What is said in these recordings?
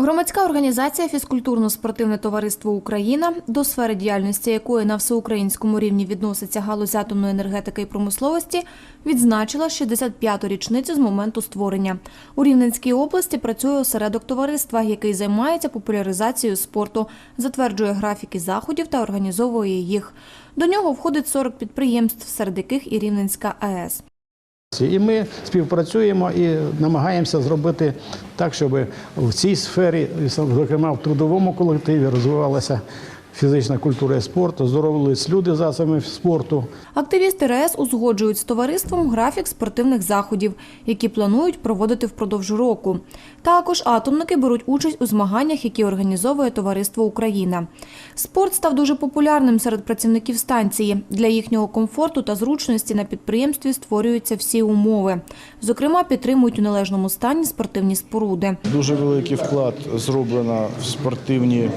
Громадська організація Фізкультурно-спортивне товариство Україна, до сфери діяльності якої на всеукраїнському рівні відноситься галузь атомної енергетики і промисловості, відзначила 65-ту річницю з моменту створення. У Рівненській області працює осередок товариства, який займається популяризацією спорту, затверджує графіки заходів та організовує їх. До нього входить 40 підприємств, серед яких і Рівненська АЕС. І ми співпрацюємо і намагаємося зробити так, щоб в цій сфері, зокрема в трудовому колективі, розвивалася фізична культура і спорт, оздоровились люди засобами спорту. Активісти РАЕС узгоджують з товариством графік спортивних заходів, які планують проводити впродовж року. Також атомники беруть участь у змаганнях, які організовує товариство Україна. Спорт став дуже популярним серед працівників станції. Для їхнього комфорту та зручності на підприємстві створюються всі умови. Зокрема, підтримують у належному стані спортивні споруди. Дуже великий вклад зроблено в спортивні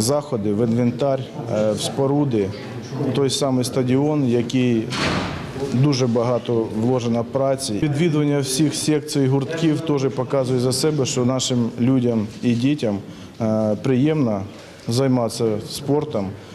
заходи, в інвентар, е, в споруди. Той самий стадіон, який дуже багато вложено праці. Відвідування всіх секцій гуртків теж показує за себе, що нашим людям і дітям е, приємно займатися спортом, е,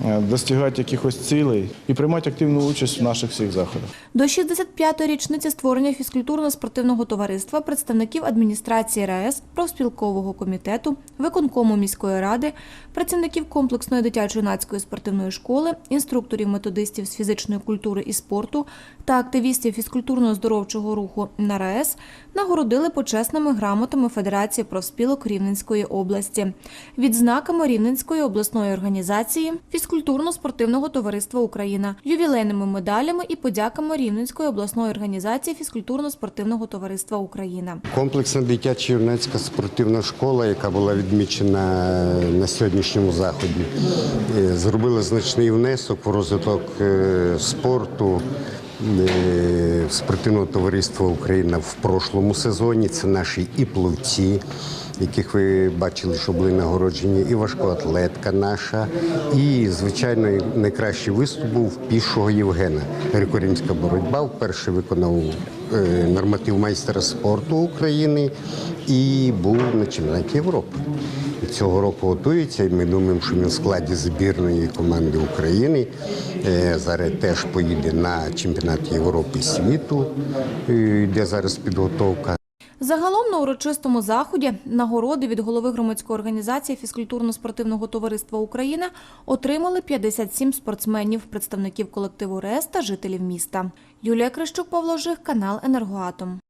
достигати якихось цілей і приймати активну участь в наших всіх заходах. До 65-ї річниці створення фізкультурно-спортивного товариства представників адміністрації РаЕС, профспілкового комітету, виконкому міської ради, працівників комплексної дитячо-юнацької спортивної школи, інструкторів методистів з фізичної культури і спорту та активістів фізкультурно-здоровчого руху на РаЕС нагородили почесними грамотами Федерації профспілок Рівненської області, відзнаками Рівненської обласної організації фізкультурно-спортивного товариства Україна, ювілейними медалями і подяками Рівненської обласної організації фізкультурно-спортивного товариства Україна. Комплексна дитяча юнацька спортивна школа, яка була відмічена на сьогоднішньому заході, е, зробила значний внесок в розвиток е, спорту. е, Спортивного товариства Україна в прошлому сезоні. Це наші і пловці, яких ви бачили, що були нагороджені, і важкоатлетка наша. І, звичайно, найкращий виступ був пішого Євгена. Греко-римська боротьба вперше виконав е, норматив майстера спорту України і був на чемпіонаті Європи. Цього року готується, і ми думаємо, що він в складі збірної команди України. Е, Зараз теж поїде на чемпіонат Європи світу, е, де зараз підготовка. Загалом на урочистому заході нагороди від голови громадської організації фізкультурно-спортивного товариства Україна отримали 57 спортсменів, представників колективу РЕС та жителів міста. Юлія Крищук, Павло Жих, канал Енергоатом.